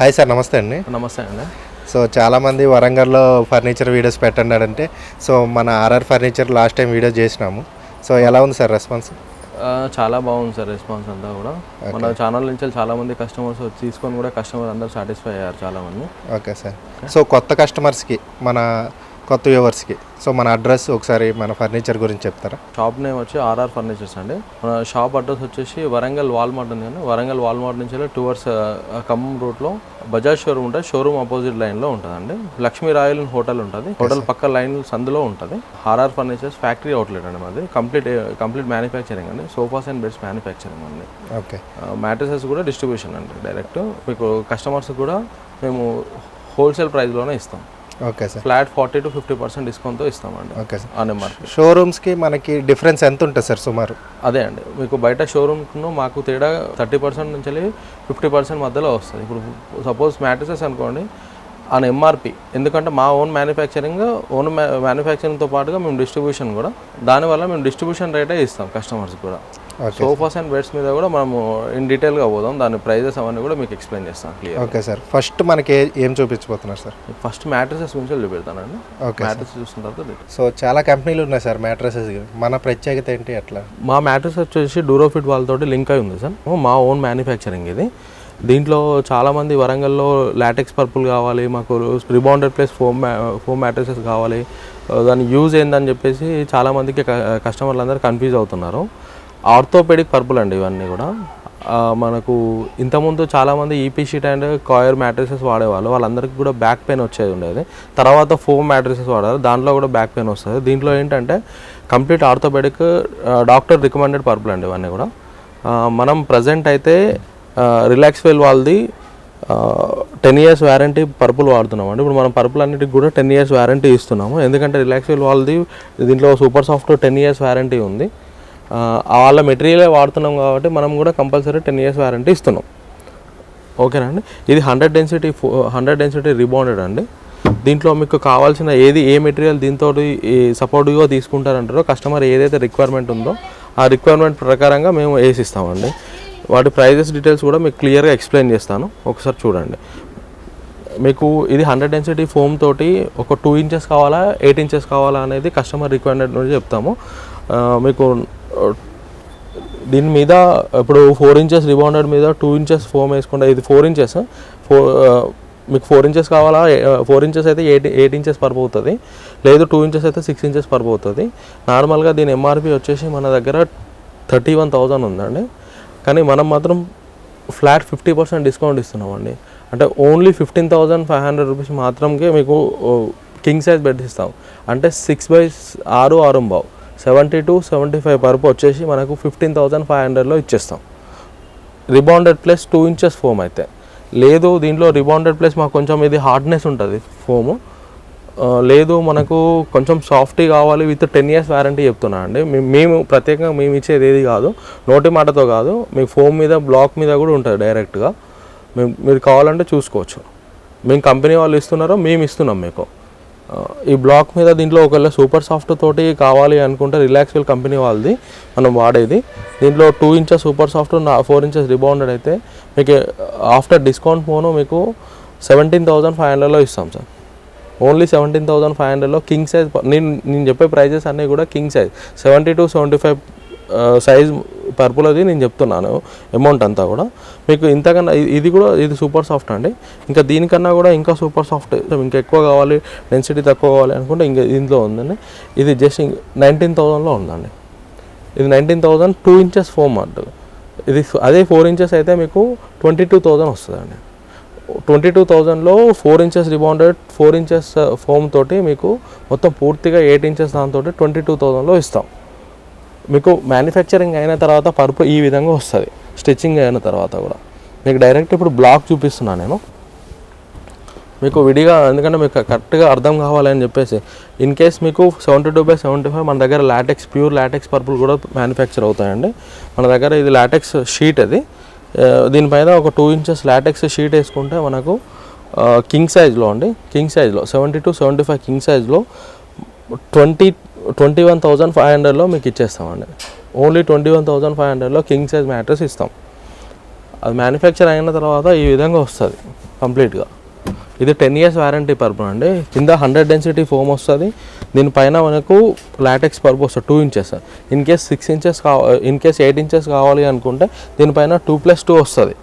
Hi sir నమస్తే అండి. నమస్తే అండి. సో చాలామంది వరంగల్లో ఫర్నిచర్ వీడియోస్ పెట్టండి అంటే సో మన RR furniture last time video చేసినాము. సో ఎలా ఉంది సార్ రెస్పాన్స్? చాలా బాగుంది సార్ రెస్పాన్స్ అంతా కూడా. మన ఛానల్ నుంచి చాలా మంది కస్టమర్స్ తీసుకొని కూడా కస్టమర్ అందరూ సాటిస్ఫై అయ్యారు చాలా మంది ఓకే సార్. సో కొత్త కస్టమర్స్కి మన కొత్త వ్యూవర్స్కి. సో మన అడ్రస్ ఒకసారి మన ఫర్నిచర్ గురించి చెప్తారా? షాప్ నేమ్ వచ్చి ఆర్ఆర్ ఫర్నిచర్స్ అండి. మన షాప్ అడ్రస్ వచ్చేసి వరంగల్ వాల్మార్ట్ ఉంది కానీ వరంగల్ వాల్మార్ట్ నుంచి టూవర్స్ ఖమ్మం రూట్లో బజాజ్ షోరూమ్ ఉంటుంది షోరూమ్ ఆపోజిట్ లైన్లో ఉంటుందండి. లక్ష్మీ రాయల్ హోటల్ ఉంటుంది. హోటల్ పక్క లైన్ సందులో ఉంటుంది. ఆర్ఆర్ ఫర్నిచర్స్ ఫ్యాక్టరీ అవుట్లెట్ అండి మాది. కంప్లీట్ కంప్లీట్ మ్యానుఫ్యాక్చరింగ్ అండి. సోఫాస్ అండ్ బెడ్స్ మ్యానుఫ్యాక్చరింగ్ అండి. ఓకే. మ్యాట్రసెస్ కూడా డిస్ట్రిబ్యూషన్ అండి డైరెక్ట్. మీకు కస్టమర్స్ కూడా మేము హోల్సేల్ ప్రైస్లోనే ఇస్తాం. Okay sir. Flat forty to fifty percent డిస్కౌంట్తో ఇస్తామండి ఓకే సార్. ఆన్ ఎంఆర్పి షోరూమ్స్కి మనకి డిఫరెన్స్ ఎంత ఉంటుంది సార్ సుమారు? అదే అండి. మీకు బయట షోరూమ్ను మాకు తేడా థర్టీ పర్సెంట్ నుంచి ఫిఫ్టీ పర్సెంట్ మధ్యలో వస్తుంది. ఇప్పుడు సపోజ్ మ్యాట్రసెస్ అనుకోండి ఆన్ ఎంఆర్పి ఎందుకంటే మా ఓన్ మ్యానుఫ్యాక్చరింగ్ ఓన్ మ్యానుఫ్యాక్చరింగ్తో పాటుగా మేము డిస్ట్రిబ్యూషన్ కూడా. దానివల్ల మేము డిస్ట్రిబ్యూషన్ రేటే ఇస్తాం కస్టమర్స్ కూడా. సోఫాస్ అండ్ బెడ్స్ మీద కూడా మనము ఇన్ డీటెయిల్గా పోదాం. దాని ప్రైజెస్ అవన్నీ కూడా మీకు ఎక్స్ప్లెయిన్ చేస్తాం క్లియర్ ఓకే సార్ ఫస్ట్ మనకి ఏ- చూపించబోతున్నారు సార్ ఫస్ట్ మ్యాట్రసెస్ గురించి చూపెడతానండి. ఓకే మ్యాట్రస్ చూసిన తర్వాత. సో చాలా కంపెనీలు ఉన్నాయి సార్ మ్యాట్రసెస్ మన ప్రత్యేకత ఏంటి అట్లా? మా మ్యాట్రస్ వచ్చేసి డూరోఫిట్ వాళ్ళతోటి లింక్ అయి ఉంది సార్ మా ఓన్ మ్యానుఫ్యాక్చరింగ్ ఇది. దీంట్లో చాలామంది వరంగల్లో లాటెక్స్ పర్పుల్ కావాలి మాకు rebounded plus foam foam mattresses కావాలి. Uh, దాని యూజ్ ఏందని చెప్పేసి చాలామందికి కస్టమర్లు అందరూ కన్ఫ్యూజ్ అవుతున్నారు. ఆర్థోపెడిక్ పర్పుల్ అండి ఇవన్నీ కూడా. Uh, మనకు ఇంతకుముందు చాలామంది EP sheet and coir mattresses వాడేవాళ్ళు. వాళ్ళందరికీ కూడా బ్యాక్ పెయిన్ వచ్చేది ఉండేది. తర్వాత ఫోమ్ మ్యాట్రసెస్ వాడారు. దాంట్లో కూడా బ్యాక్ పెయిన్ వస్తుంది. దీంట్లో ఏంటంటే కంప్లీట్ ఆర్థోపెడిక్ డాక్టర్ రికమెండెడ్ పర్పుల్ అండి ఇవన్నీ కూడా. Uh, మనం ప్రజెంట్ అయితే రిలాక్స్ వెల్ వాళ్ళది. టెన్ ఇయర్స్ వ్యారంటీ పర్పుల్ వాడుతున్నాం అండి. ఇప్పుడు మనం పర్పుల్ అన్నిటికి కూడా టెన్ ఇయర్స్ వ్యారంటీ ఇస్తున్నాము. ఎందుకంటే రిలాక్స్ వెల్ వాళ్ళది దీంట్లో super soft ten years warranty ఉంది. వాళ్ళ మెటీరియలే వాడుతున్నాం కాబట్టి మనం కూడా కంపల్సరీ టెన్ ఇయర్స్ వ్యారంటీ ఇస్తున్నాం. ఓకేనా అండి? ఇది hundred density hundred density rebounded అండి. దీంట్లో మీకు కావాల్సిన ఏది ఏ మెటీరియల్ దీంతో సపోర్టివ్గా తీసుకుంటారంటారో కస్టమర్ ఏదైతే రిక్వైర్మెంట్ ఉందో ఆ రిక్వైర్మెంట్ ప్రకారంగా మేము వేసిస్తామండి. వాటి ప్రైజెస్ డీటెయిల్స్ కూడా మీకు క్లియర్గా ఎక్స్ప్లెయిన్ చేస్తాను. ఒకసారి చూడండి. మీకు ఇది హండ్రెడ్ డెన్సిటీ ఫోమ్ తోటి ఒక టూ ఇంచెస్ కావాలా ఎయిట్ ఇంచెస్ కావాలా అనేది కస్టమర్ రిక్వైర్మెంట్ నుంచి చెప్తాము. మీకు దీని మీద ఇప్పుడు ఫోర్ ఇంచెస్ రిబౌండెడ్ మీద టూ ఇంచెస్ ఫోమ్ వేసుకుంటే ఇది ఫోర్ ఇంచెస్ ఫోర్ మీకు ఫోర్ ఇంచెస్ కావాలా ఫోర్ ఇంచెస్ అయితే ఎయిట్ ఎయిట్ ఇంచెస్ పడిపోతుంది. లేదు టూ ఇంచెస్ అయితే సిక్స్ ఇంచెస్ పడిపోతుంది. నార్మల్గా దీని ఎంఆర్పి వచ్చేసి మన దగ్గర థర్టీ వన్ థౌజండ్ ఉందండి. కానీ మనం మాత్రం ఫ్లాట్ ఫిఫ్టీ పర్సెంట్ డిస్కౌంట్ ఇస్తున్నామండి. అంటే only fifteen thousand five hundred rupees మాత్రమే మీకు కింగ్ సైజ్ బెడ్ ఇస్తాం. అంటే సిక్స్ బై ఆరు ఆరు బావు. సెవెంటీ టు సెవెంటీ ఫైవ్ పర్పు వచ్చేసి మనకు ఫిఫ్టీన్ థౌజండ్ ఫైవ్ హండ్రెడ్లో ఇచ్చేస్తాం. Rebounded plus two inches foam అయితే. లేదు దీంట్లో రిబౌండెడ్ ప్లస్ మాకు కొంచెం ఇది హార్డ్నెస్ ఉంటుంది ఫోము. లేదు మనకు కొంచెం సాఫ్టీ కావాలి విత్ టెన్ ఇయర్స్ వారంటీ చెప్తున్నా అండి. మేము- మేము ప్రత్యేకంగా మేము ఇచ్చేది ఏది కాదు. నోటి మాటతో కాదు. మీకు ఫోన్ మీద బ్లాక్ మీద కూడా ఉంటుంది డైరెక్ట్గా. మేము మీరు కావాలంటే చూసుకోవచ్చు. మేము కంపెనీ వాళ్ళు ఇస్తున్నారో మేము ఇస్తున్నాం మీకు. ఈ బ్లాక్ మీద దీంట్లో ఒకవేళ సూపర్ సాఫ్ట్ తోటి కావాలి అనుకుంటే రిలాక్స్వెల్ కంపెనీ వాళ్ళది. మనం వాడేది. దీంట్లో two inches super soft four inches rebounded అయితే మీకు ఆఫ్టర్ డిస్కౌంట్ ఫోను మీకు సెవెంటీన్ థౌజండ్ ఫైవ్ హండ్రెడ్లో ఇస్తాం sir. Only seventeen thousand five హండ్రెడ్లో కింగ్ సైజ్ నేను నేను చెప్పే ప్రైజెస్ అన్నీ కూడా king size seventy two seventy five size purple అది నేను చెప్తున్నాను అమౌంట్ అంతా కూడా. మీకు ఇంతకన్నా ఇది కూడా ఇది సూపర్ సాఫ్ట్ అండి. ఇంకా దీనికన్నా కూడా ఇంకా సూపర్ సాఫ్ట్ ఇంకా ఎక్కువ కావాలి డెన్సిటీ తక్కువ కావాలి అనుకుంటే ఇంకా దీంట్లో ఉందండి. ఇది జస్ట్ నైన్టీన్ థౌజండ్లో ఉందండి. ఇది nineteen thousand two inches foam అంటుంది ఇది అదే ఫోర్ ఇంచెస్ అయితే మీకు ట్వంటీ టూ థౌజండ్ వస్తుందండి. ట్వంటీ టూ థౌజండ్లో four inches rebounded four inches uh, foam తోటి మీకు మొత్తం పూర్తిగా ఎయిట్ ఇంచెస్ దాంతో ట్వంటీ టూ థౌజండ్లో ఇస్తాం. మీకు మ్యానుఫ్యాక్చరింగ్ అయిన తర్వాత పరుపు ఈ విధంగా వస్తుంది. స్టిచ్చింగ్ అయిన తర్వాత కూడా. మీకు డైరెక్ట్ ఇప్పుడు బ్లాక్ చూపిస్తున్నాను నేను. మీకు విడిగా ఎందుకంటే మీకు కరెక్ట్గా అర్థం కావాలని చెప్పేసి ఇన్ కేస్ మీకు seventy two by seventy five మన దగ్గర లాటెక్స్ ప్యూర్ లాటెక్స్ పర్పుల్ కూడా మ్యానుఫ్యాక్చర్ అవుతాయండి. మన దగ్గర ఇది లాటెక్స్ షీట్ అది. దీనిపైన ఒక టూ ఇంచెస్ లాటెక్స్ షీట్ వేసుకుంటే మనకు కింగ్ సైజ్లో అండి కింగ్ సైజ్లో seventy two seventy five king సైజ్లో twenty twenty one thousand five హండ్రెడ్లో మీకు ఇచ్చేస్తామండి. Only twenty one thousand five హండ్రెడ్లో కింగ్ సైజ్ మ్యాట్రస్ ఇస్తాం. అది మ్యానుఫ్యాక్చర్ అయిన తర్వాత ఈ విధంగా వస్తుంది కంప్లీట్గా ఇది టెన్ ఇయర్స్ వారంటీ పర్పు అండి. కింద హండ్రెడ్ డెన్సిటీ ఫోమ్ వస్తుంది. దీనిపైన మనకు లాటెక్స్ పర్పు వస్తుంది two inches in case six inches కావాలి ఇన్ కేస్ ఎయిట్ ఇంచెస్ కావాలి అనుకుంటే దీనిపైన టూ ప్లస్ టూ వస్తుంది.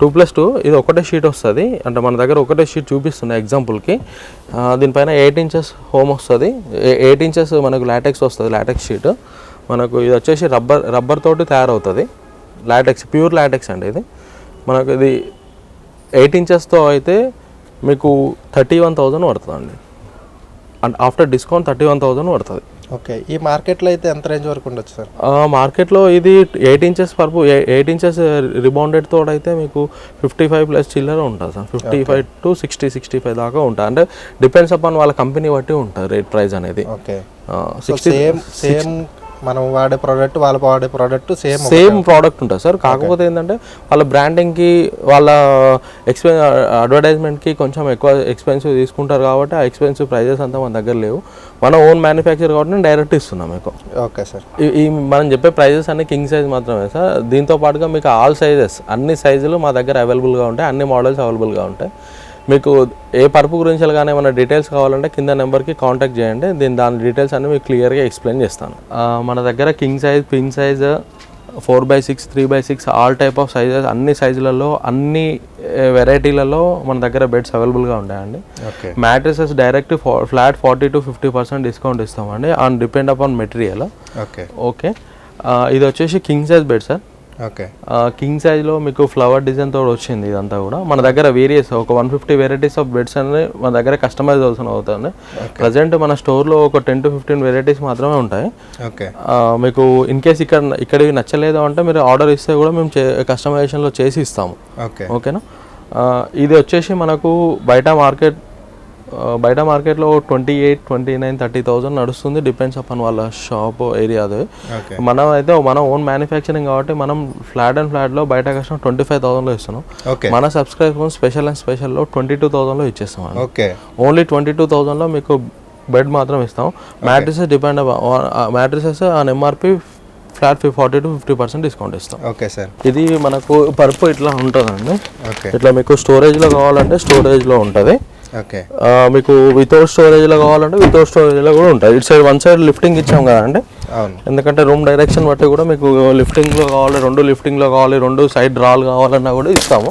టూ ప్లస్ టూ ఇది ఒకటే షీట్ వస్తుంది. అంటే మన దగ్గర ఒకటే షీట్ చూపిస్తుంది ఎగ్జాంపుల్కి దీనిపైన ఎయిట్ ఇంచెస్ హోమ్ వస్తుంది. ఎయిట్ ఇంచెస్ మనకు లాటెక్స్ వస్తుంది లాటెక్స్ షీట్ మనకు ఇది వచ్చేసి రబ్బర్ రబ్బర్ తోటి తయారవుతుంది. లాటెక్స్ ప్యూర్ లాటెక్స్ అండి ఇది. మనకు ఇది ఎయిట్ ఇంచెస్తో అయితే మీకు థర్టీ వన్ థౌజండ్ పడుతుందండి. And after discount thirty one thousand పడుతుంది. ఓకే ఈ మార్కెట్లో అయితే ఎంత రేంజ్ వరకు ఉండొచ్చు సార్? మార్కెట్లో ఇది ఎయిట్ ఇంచెస్ పర్పు ఎయిట్ ఇంచెస్ రిబౌండెడ్ తోడు అయితే మీకు ఫిఫ్టీ ఫైవ్ ప్లస్ చిల్లర ఉంటుంది sir. Fifty five to sixty sixty five దాకా ఉంటుంది అంటే డిపెండ్స్ అపాన్ వాళ్ళ కంపెనీ బట్టి ఉంటుంది రేట్ ప్రైస్ అనేది. ఓకే. సిక్స్టీ సేమ్ సేమ్ మనం వాడే ప్రోడక్ట్ వాళ్ళ వాడే ప్రోడక్ట్ సేమ్ సేమ్ ప్రోడక్ట్ ఉంటుంది. సార్. కాకపోతే ఏంటంటే వాళ్ళ బ్రాండింగ్కి వాళ్ళ ఎక్స్పెన్ అడ్వర్టైజ్మెంట్కి కొంచెం ఎక్కువ ఎక్స్పెన్సివ్ తీసుకుంటారు కాబట్టి ఆ ఎక్స్పెన్సివ్ ప్రైజెస్ అంతా మన దగ్గర లేవు. మన ఓన్ మ్యానుఫ్యాక్చర్ కాబట్టి నేను డైరెక్ట్ ఇస్తున్నాం మీకు. ఓకే సార్ ఈ- ఈ మనం చెప్పే ప్రైజెస్ అన్ని కింగ్ సైజ్ మాత్రమే సార్. దీంతో పాటుగా మీకు ఆల్ సైజెస్ అన్ని సైజులు మా దగ్గర అవైలబుల్గా ఉంటాయి అన్ని మోడల్స్ అవైలబుల్గా ఉంటాయి. మీకు ఏ పరుపు గురించి కానీ ఏమైనా డీటెయిల్స్ కావాలంటే కింద నెంబర్కి కాంటాక్ట్ చేయండి. దీని దాని డీటెయిల్స్ అన్ని మీకు క్లియర్గా ఎక్స్ప్లెయిన్ చేస్తాను. మన దగ్గర king size queen size four by six three by six all type of sizes అన్ని సైజులలో అన్ని వెరైటీలలో మన దగ్గర బెడ్స్ అవైలబుల్గా ఉంటాయండి. Okay mattresses direct flat forty to fifty percent discount ఇస్తామండి. On depend upon material okay okay ఇది వచ్చేసి king size bed sir king సైజ్లో మీకు ఫ్లవర్ డిజైన్ తోడు వచ్చింది ఇదంతా కూడా. మన దగ్గర వేరియస్ ఒక one fifty varieties of beds అనేది మన దగ్గర కస్టమైజ్ అవసరం అవుతుంది ప్రజెంట్ మన స్టోర్లో ఒక టెన్ టు ఫిఫ్టీన్ వెరైటీస్ మాత్రమే ఉంటాయి. మీకు ఇన్ కేస్ ఇక్కడ ఇక్కడివి నచ్చలేదు అంటే మీరు ఆర్డర్ ఇస్తే కూడా మేము కస్టమైజేషన్లో చేసి ఇస్తాము. ఓకే. ఓకేనా? ఇది వచ్చేసి మనకు బయట మార్కెట్ బయట మార్కెట్లో twenty eight twenty nine thirty thousand నడుస్తుంది. డిపెండ్స్ అపాన్ వాళ్ళ షాప్ ఏరియా అది. మనం అయితే మన ఓన్ మ్యానుఫ్యాక్చరింగ్ కాబట్టి మనం ఫ్లాట్ అండ్ ఫ్లాట్లో బయట కష్టం ట్వంటీ ఫైవ్ థౌసండ్లో ఇస్తున్నాం. మన సబ్స్క్రైబర్ స్పెషల్ అండ్ స్పెషల్లో ట్వంటీ టూ థౌసండ్లో ఇచ్చేస్తాం ఓకే. ఓన్లీ ట్వంటీ టూ థౌసండ్లో మీకు బెడ్ మాత్రం ఇస్తాం. Mattresses depend mattresses on MRP flat forty to fifty percent discount ఇస్తాం. Okay sir. ఇది మనకు పరుపు ఇట్లా ఉంటుందండి. ఇట్లా మీకు స్టోరేజ్లో కావాలంటే స్టోరేజ్లో ఉంటుంది. మీకు వితౌట్ స్టోరేజ్లో కావాలంటే వితౌట్ స్టోరేజ్లో కూడా ఉంటుంది ఇటు సైడ్ వన్ సైడ్ లిఫ్టింగ్ ఇచ్చాం కదండి అవును. ఎందుకంటే రూమ్ డైరెక్షన్ బట్టి కూడా మీకు లిఫ్టింగ్లో కావాలి రెండు లిఫ్టింగ్లో కావాలి రెండు సైడ్ డ్రాల్ కావాలన్నా కూడా ఇస్తాము.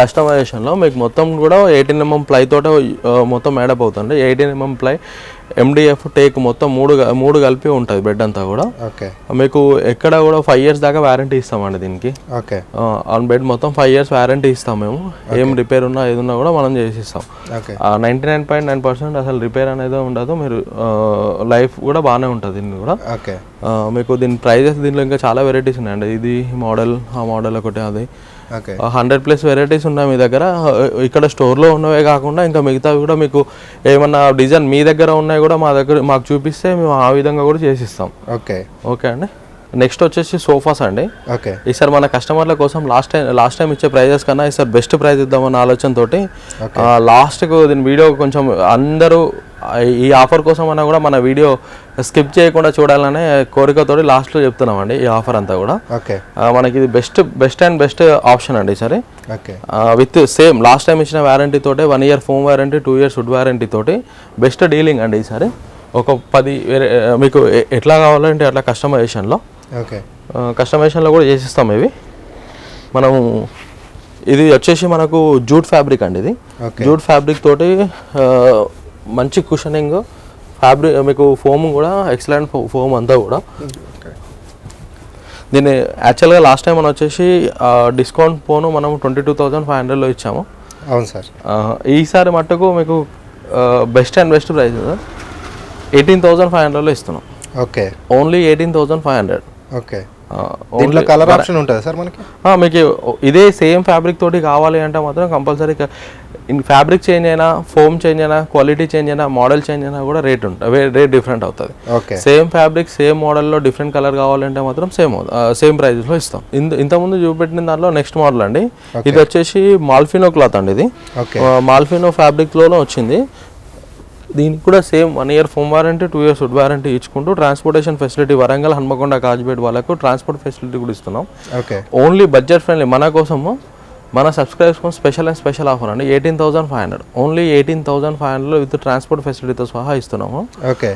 కస్టమైజేషన్లో మీకు మొత్తం కూడా ఎయిటీన్ ఎంఎం ప్లై తోటే మొత్తం మేడప్ అవుతుంది. Eighteen MM ply MDF teak మొత్తం మూడు మూడు కలిపి ఉంటుంది బెడ్ అంతా కూడా. ఓకే మీకు ఎక్కడ కూడా ఫైవ్ ఇయర్స్ దాకా వారంటీ ఇస్తామండి దీనికి. ఓకే ఆన్ బెడ్ మొత్తం ఫైవ్ ఇయర్స్ వారంటీ ఇస్తాం మేము. ఏం రిపేర్ ఉన్నా ఏది ఉన్నా కూడా మనం చేసి ఇస్తాం okay ninety nine point nine percent అసలు రిపేర్ అనేది ఉండదు. మీరు లైఫ్ కూడా బాగానే ఉంటుంది దీన్ని కూడా. ఓకే మీకు దీని ప్రైజెస్ దీనిలో ఇంకా చాలా వెరైటీస్ ఉన్నాయండి. ఇది మోడల్ ఆ మోడల్ ఒకటి అది. హండ్రెడ్ ప్లస్ వెరైటీస్ ఉన్నాయి మీ దగ్గర. ఇక్కడ స్టోర్లో ఉన్నవే కాకుండా ఇంకా మిగతావి కూడా మీకు ఏమన్నా డిజైన్ మీ దగ్గర ఉన్నాయి కూడా మా దగ్గర మాకు చూపిస్తే మేము ఆ విధంగా కూడా చేసిస్తాం. ఓకే ఓకే అండి. నెక్స్ట్ వచ్చేసి సోఫాస్ అండి. ఓకే ఈసారి మన కస్టమర్ల కోసం లాస్ట్ టైం లాస్ట్ టైం ఇచ్చే ప్రైజెస్ కన్నా ఈసారి బెస్ట్ ప్రైజ్ ఇద్దామన్న ఆలోచనతోటి లాస్ట్కు దీని వీడియో కొంచెం అందరూ ఈ ఆఫర్ కోసం అన్నా కూడా మన వీడియో స్కిప్ చేయకుండా చూడాలనే కోరికతోటి లాస్ట్లో చెప్తున్నామండి ఈ ఆఫర్ అంతా కూడా. ఓకే. మనకి ఇది best best and best option అండి సరే okay. With same last time ఇచ్చిన వారంటీ తోటే one year foam warranty two years wood warranty తోటి బెస్ట్ డీలింగ్ అండి ఈసారి. ఒక పది వేరే మీకు ఎట్లా కావాలంటే అట్లా కస్టమైజేషన్లో. ఓకే. కస్టమైజేషన్లో కూడా చేసిస్తాం ఇవి. మనము ఇది వచ్చేసి మనకు జూట్ ఫ్యాబ్రిక్ అండి ఇది. జూట్ ఫ్యాబ్రిక్ తోటి మంచి కుషనింగ్ ఫ్యాబ్రిక్ మీకు ఫోమ్ కూడా ఎక్సలెంట్ ఫోమ్ అంతా కూడా. దీన్ని యాక్చువల్గా లాస్ట్ టైం మనం వచ్చేసి డిస్కౌంట్ ఫోను మనం ట్వంటీ టూ థౌజండ్ ఫైవ్ హండ్రెడ్లో ఇచ్చాము. అవును సార్. ఈసారి మట్టుకు మీకు best and best price eighteen thousand five హండ్రెడ్లో ఇస్తున్నాం. Okay. Only eighteen thousand five hundred okay. దీంట్లో కలర్ ఆప్షన్ ఉంటుంది సార్ మనకి? మీకు ఇదే సేమ్ ఫ్యాబ్రిక్ తోటి కావాలి అంటే మాత్రం కంపల్సరీ ఇన్ ఫ్యాబ్రిక్ చేంజ్ అయినా ఫోమ్ చేంజ్ అయినా క్వాలిటీ చేంజ్ అయినా మోడల్ చేంజ్ అయినా కూడా రేట్ ఉంటుంది రేట్ డిఫరెంట్ అవుతుంది. ఓకే. సేమ్ ఫ్యాబ్రిక్ సేమ్ మోడల్లో డిఫరెంట్ కలర్ కావాలంటే మాత్రం సేమ్ సేమ్ ప్రైస్లో ఇస్తాం. ఇంత ఇంతకుముందు చూపెట్టిన దాంట్లో నెక్స్ట్ మోడల్ అండి. ఇది వచ్చేసి మాల్ఫినో క్లాత్ అండి ఇది. మాల్ఫినో ఫ్యాబ్రిక్లోనే వచ్చింది. దీనికి కూడా same one year foam warranty two years wood warranty ఇచ్చుకుంటూ ట్రాన్స్పోర్టేషన్ ఫెసిలిటీ వరంగల్ హన్మకొండ కాజ్పేట్ వాళ్ళకు ట్రాన్స్పోర్ట్ ఫెసిలిటీ కూడా ఇస్తున్నాం. ఓకే. ఓన్లీ బడ్జెట్ ఫ్రెండ్లీ మన కోసము మన సబ్స్క్రైబర్స్ కోసం స్పెషల్ అండ్ స్పెషల్ ఆఫర్ అండి. Eighteen thousand five hundred only eighteen thousand five హండ్రెడ్లో విత్ ట్రాన్స్పోర్ట్ ఫెసిలిటీతో సహా ఇస్తున్నాము. ఓకే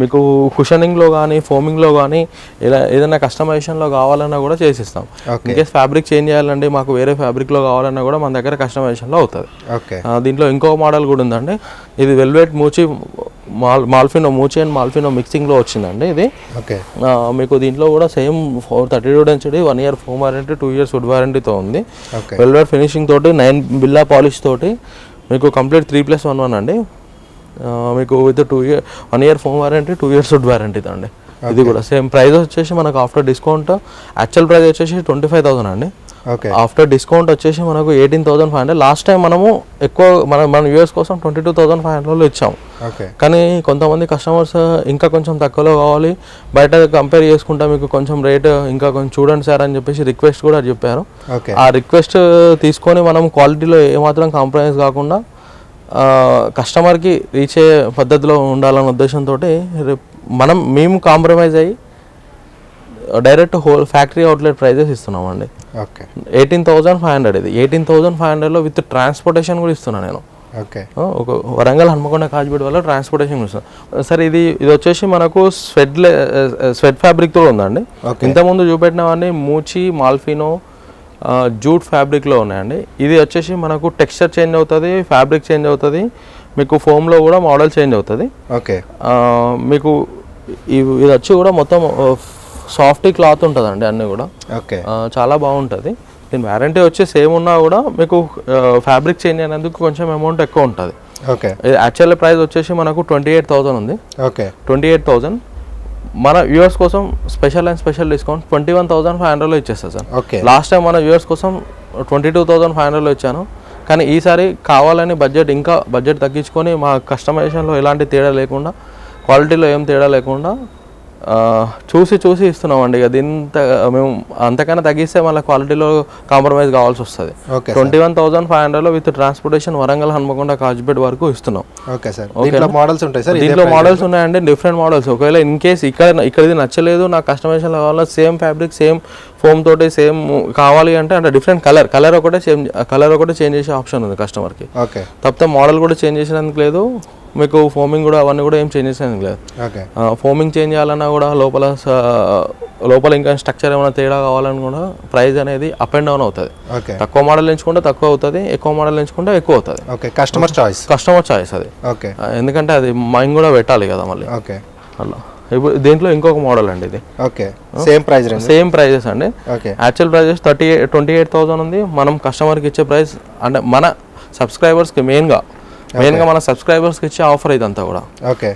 మీకు కుషనింగ్లో కానీ ఫోమింగ్లో కానీ ఇలా ఏదైనా కస్టమైజేషన్లో కావాలన్నా కూడా చేసిస్తాం. Okay. In case fabric change చేయాలంటే మాకు వేరే ఫ్యాబ్రిక్లో కావాలన్నా కూడా మన దగ్గర కస్టమైజేషన్లో అవుతుంది. దీంట్లో ఇంకో మోడల్ కూడా ఉందండి. ఇది వెల్వెట్ మూచి మాల్ మాల్ఫినో మూచి అండ్ మాల్ఫినో మిక్సింగ్లో వచ్చిందండి ఇది. ఓకే. మీకు దీంట్లో కూడా same four thirty two density one year foam warranty two years wood వారంటీతో ఉంది. వెల్వెట్ ఫినిషింగ్ తోటి నైన్ బిల్లా పాలిష్ తోటి మీకు complete three plus one one అండి. మీకు with two year one year foam warranty two years wood warranty అండి. ఇది కూడా సేమ్ ప్రైస్ వచ్చేసి మనకు ఆఫ్టర్ డిస్కౌంట్ యాక్చువల్ ప్రైస్ వచ్చేసి ట్వంటీ ఫైవ్ థౌసండ్ అండి. ఓకే ఆఫ్టర్ డిస్కౌంట్ వచ్చేసి మనకు eighteen thousand five hundred last time మనము ఎక్కువ మన మన యూఎస్ కోసం ట్వంటీ టూ థౌసండ్ ఫైవ్ హండ్రెడ్లో ఇచ్చాము కానీ కొంతమంది కస్టమర్స్ ఇంకా కొంచెం తక్కువలో కావాలి. బయట కంపేర్ చేసుకుంటే మీకు కొంచెం రేట్ ఇంకా కొంచెం చూడండి సార్ అని చెప్పేసి రిక్వెస్ట్ కూడా చెప్పారు. ఆ రిక్వెస్ట్ తీసుకొని మనం క్వాలిటీలో ఏమాత్రం కాంప్రమైజ్ కాకుండా కస్టమర్కి రీచ్ అయ్యే పద్ధతిలో ఉండాలన్న ఉద్దేశంతో మనం మేము కాంప్రమైజ్ అయ్యి direct whole factory outlet prices ఇస్తున్నామండి. Okay. Eighteen thousand five hundred ఇది. ఎయిటీన్ థౌజండ్ ఫైవ్ హండ్రెడ్లో విత్ ట్రాన్స్పోర్టేషన్ కూడా ఇస్తున్నాను నేను. ఓకే. ఒక వరంగల్ హన్మకొండ కాజ్పేట వల్ల ట్రాన్స్పోర్టేషన్ ఇస్తున్నాను సార్ ఇది ఇది వచ్చేసి మనకు స్వెట్ స్వెట్ ఫ్యాబ్రిక్తో ఉందండి. ఇంతకుముందు చూపెట్టినవన్నీ మూచి మాల్ఫినో జూట్ ఫ్యాబ్రిక్లో ఉన్నాయండి. ఇది వచ్చేసి మనకు టెక్స్చర్ చేంజ్ అవుతుంది ఫ్యాబ్రిక్ చేంజ్ అవుతుంది మీకు ఫోమ్లో కూడా మోడల్ చేంజ్ అవుతుంది. ఓకే. మీకు ఇవి- ఇది వచ్చి కూడా మొత్తం సాఫ్ట్ క్లాత్ ఉంటుందండి అన్నీ కూడా. ఓకే. చాలా బాగుంటుంది. దీని వ్యారంటీ వచ్చి సేమ్ ఉన్నా కూడా మీకు ఫ్యాబ్రిక్ చేంజ్ అయినందుకు కొంచెం అమౌంట్ ఎక్కువ ఉంటుంది. ఓకే. యాక్చువల్ ప్రైస్ వచ్చేసి మనకు ట్వంటీ ఎయిట్ థౌసండ్ ఉంది. ఓకే. Twenty eight thousand. మన వ్యూవర్స్ కోసం special and special discount twenty one thousand five హండ్రెడ్లో ఇచ్చేస్తాను సార్. ఓకే లాస్ట్ టైం మన వ్యూవర్స్ కోసం ట్వంటీ టూ థౌసండ్ ఫైవ్ హండ్రెడ్లో ఇచ్చాను. కానీ ఈసారి కావాలని బడ్జెట్ ఇంకా బడ్జెట్ తగ్గించుకొని మా కస్టమైజేషన్లో ఎలాంటి తేడా లేకుండా క్వాలిటీలో ఏం తేడా లేకుండా చూసి చూసి ఇస్తున్నామండి. ఇక దీంత మేము అంతకన్నా తగ్గిస్తే మళ్ళీ క్వాలిటీలో కాంప్రమైజ్ కావాల్సి వస్తుంది. ట్వంటీ వన్ థౌసండ్ ఫైవ్ హండ్రెడ్లో విత్ ట్రాన్స్పోర్టేషన్ వరంగల్ హన్మకొండ కాజ్పేట్ వరకు ఇస్తున్నాం. Okay sir. మోడల్స్ ఉంటాయి సార్ దీంట్లో? మోడల్స్ ఉన్నాయండి డిఫరెంట్ మోడల్స్. ఒకవేళ ఇన్ కేస్ ఇక్కడ ఇక్కడది నచ్చలేదు నాకు కస్టమైజేషన్ కావాలా సేమ్ ఫ్యాబ్రిక్ సేమ్ ఫోమ్ తోటి సేమ్ కావాలి అంటే అంటే డిఫరెంట్ కలర్. కలర్ ఒకటే సేమ్ కలర్ ఒకటే చేంజ్ చేసే ఆప్షన్ ఉంది కస్టమర్కి. ఓకే. తప్పితే మోడల్ కూడా చేంజ్ చేసేందుకు లేదు. మీకు ఫోమింగ్ కూడా అవన్నీ కూడా ఏం చేంజ్ చేసేందుకు లేదు. ఓకే. ఫోమింగ్ చేంజ్ చేయాలన్నా కూడా లోపల లోపల ఇంకా స్ట్రక్చర్ ఏమైనా తేడా కావాలని కూడా ప్రైస్ అనేది అప్ అండ్ డౌన్ అవుతుంది. ఓకే. తక్కువ మోడల్ ఎంచుకుంటే తక్కువ అవుతుంది ఎక్కువ మోడల్ ఎంచుకుంటే ఎక్కువ అవుతుంది. Okay customer choice. Customer choice అది. ఓకే. ఎందుకంటే అది మైండ్ కూడా పెట్టాలి కదా మళ్ళీ. ఓకే. అలా. ఇప్పుడు దీంట్లో ఇంకొక మోడల్ అండి ఇది. Okay. Same price same prices అండి. Okay. Actual prices thirty twenty eight thousand ఉంది. మనం కస్టమర్కి ఇచ్చే ప్రైస్ అంటే మన సబ్స్క్రైబర్స్కి మెయిన్గా మెయిన్గా మన సబ్స్క్రైబర్స్కి ఇచ్చే ఆఫర్ ఇదంతా కూడా. ఓకే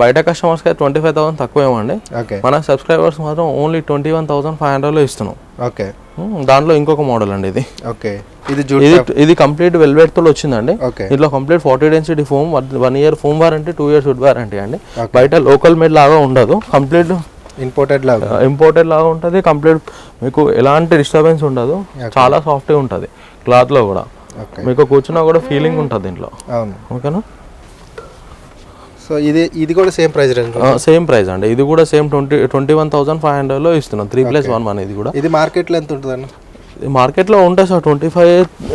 బయట కస్టమర్స్కి అయితే ట్వంటీ ఫైవ్ థౌసండ్ తక్కువ ఏమండి ఓకే మన సబ్స్క్రైబర్స్ మాత్రం only twenty one thousand five హండ్రెడ్లో ఇస్తున్నాం. ఓకే ఉమ్, దాంట్లో ఇంకొక మోడల్ అండి ఇది. ఓకే ఇది ఇది కంప్లీట్ వెల్వెట్తో వచ్చిందండి. ఓకే దీంట్లో complete forty density foam one year foam warranty two years wood warranty అండి. బయట లోకల్ మేడ్ లాగా ఉండదు. కంప్లీట్ ఇంపోర్టెడ్ లాగా. ఇంపోర్టెడ్ లాగా ఉంటుంది. కంప్లీట్ మీకు ఎలాంటి డిస్టర్బెన్స్ ఉండదు. చాలా సాఫ్ట్గా ఉంటుంది. క్లాత్లో కూడా. మీకు కూర్చున్నా కూడా ఫీలింగ్ ఉంటుంది దీంట్లో. అవును. ఓకేనా? సో ఇది ఇది కూడా same price range same price అండి. ఇది కూడా same twenty twenty one thousand five హండ్రెడ్లో ఇస్తున్నాం. త్రీ ప్లస్ వన్ వన్ ఇది కూడా. ఇది మార్కెట్లో ఎంత ఉంటుందండి? మార్కెట్లో ఉంటాయి సార్ ట్వంటీ ఫైవ్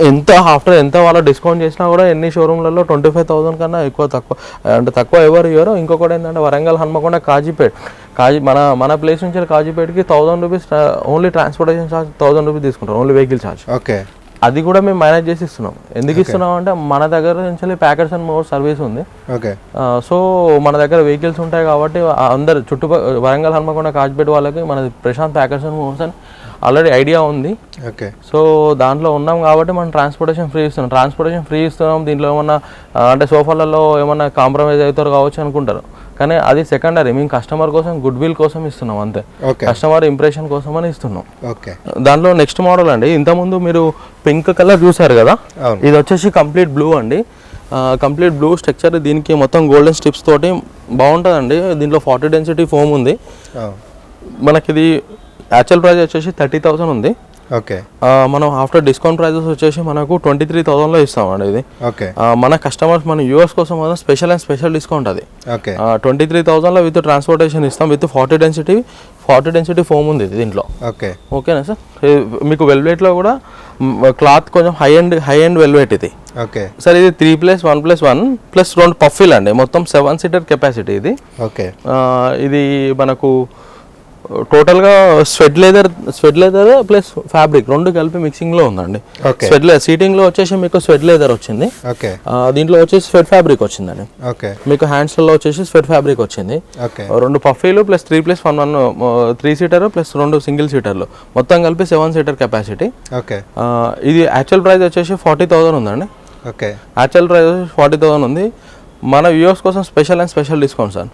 ఎంత ఆఫ్టర్ ఎంత వాళ్ళ డిస్కౌంట్ చేసినా కూడా ఎన్ని షోరూమ్లలో ట్వంటీ ఫైవ్ థౌసండ్ కన్నా ఎక్కువ తక్కువ అంటే తక్కువ ఎవరు ఇవ్వరు. ఇంకొకటి ఏంటంటే వరంగల్ హన్మకొండ కాజీపేట్. కాజీ మన మన ప్లేస్ నుంచి కాజీపేట్కి thousand rupees only transportation charge thousand rupees తీసుకుంటారు. ఓన్లీ వెహికల్ ఛార్జ్ ఓకే అది కూడా మేము మేనేజ్ చేసి ఇస్తున్నాం. ఎందుకు ఇస్తున్నాం అంటే మన దగ్గర నుంచి ప్యాకెట్స్ అండ్ మోర్ సర్వీస్ ఉంది. ఓకే సో మన దగ్గర వెహికల్స్ ఉంటాయి కాబట్టి అందరు చుట్టుపక్కల వరంగల్ హన్మకొండ కాజ్పేట వాళ్ళకి మన ప్రశాంత్ ప్యాకెట్స్ అండ్ మోర్స్ అని ఆల్రెడీ ఐడియా ఉంది. ఓకే సో దాంట్లో ఉన్నాం కాబట్టి మనం ట్రాన్స్పోర్టేషన్ ఫ్రీ ఇస్తున్నాం. ట్రాన్స్పోర్టేషన్ ఫ్రీ ఇస్తున్నాం. దీంట్లో ఏమన్నా అంటే సోఫాలలో ఏమన్నా కాంప్రమైజ్ అవుతారు కావచ్చు అనుకుంటారు. కానీ అది సెకండరీ మేము కస్టమర్ కోసం గుడ్ విల్ కోసం ఇస్తున్నాం అంతే. కస్టమర్ ఇంప్రెషన్ కోసం అని ఇస్తున్నాం. ఓకే దాంట్లో నెక్స్ట్ మోడల్ అండి. ఇంతకుముందు మీరు పింక్ కలర్ చూసారు కదా? ఇది వచ్చేసి కంప్లీట్ బ్లూ అండి. కంప్లీట్ బ్లూ స్ట్రక్చర్ దీనికి మొత్తం గోల్డెన్ స్ట్రిప్స్ తోటి బాగుంటుందండి. దీంట్లో ఫార్టీ డెన్సిటీ ఫోమ్ ఉంది. మనకి ఇది యాక్చువల్ ప్రైస్ వచ్చేసి థర్టీ థౌసండ్ ఉంది. ఓకే. మనం ఆఫ్టర్ డిస్కౌంట్ ప్రైజెస్ వచ్చేసి మనకు ట్వంటీ త్రీ థౌసండ్లో ఇస్తామండి ఇది. ఓకే. మన కస్టమర్స్ మన యూఎస్ కోసం మాత్రం స్పెషల్ అండ్ స్పెషల్ డిస్కౌంట్ అది. ఓకే. ట్వంటీ త్రీ థౌజండ్లో విత్ ట్రాన్స్పోర్టేషన్ ఇస్తాం with forty density forty density foam ఉంది ఇది దీంట్లో. ఓకే. ఓకేనా సార్? మీకు వెల్వెట్లో కూడా క్లాత్ కొంచెం high and high and velvet ఇది. ఓకే. సార్ ఇది three plus one plus one plus రెండు పఫీలు అండి. మొత్తం సెవెన్ సీటర్ కెపాసిటీ ఇది. ఓకే. ఇది మనకు టోటల్గా suede leather suede leather plus fabric రెండు కలిపి మిక్సింగ్లో ఉందండి. స్వెడ్ లెదర్ సీటింగ్లో వచ్చేసి మీకు స్వెడ్ లెదర్ వచ్చింది. దీంట్లో వచ్చేసి స్వెడ్ ఫ్యాబ్రిక్ వచ్చిందండి. ఓకే. మీకు హ్యాండ్స్లో వచ్చేసి స్వెడ్ ఫ్యాబ్రిక్ వచ్చింది. ఓకే. రెండు పఫీలు plus three plus one one three seater plus రెండు సింగిల్ సీటర్లు. మొత్తం కలిపి సెవెన్ సీటర్ కెపాసిటీ. ఓకే. ఇది యాక్చువల్ ప్రైస్ వచ్చేసి ఫార్టీ థౌసండ్ ఉందండి. Okay. Actual price forty thousand ఉంది. మన వ్యూవర్స్ కోసం special and special discount sir.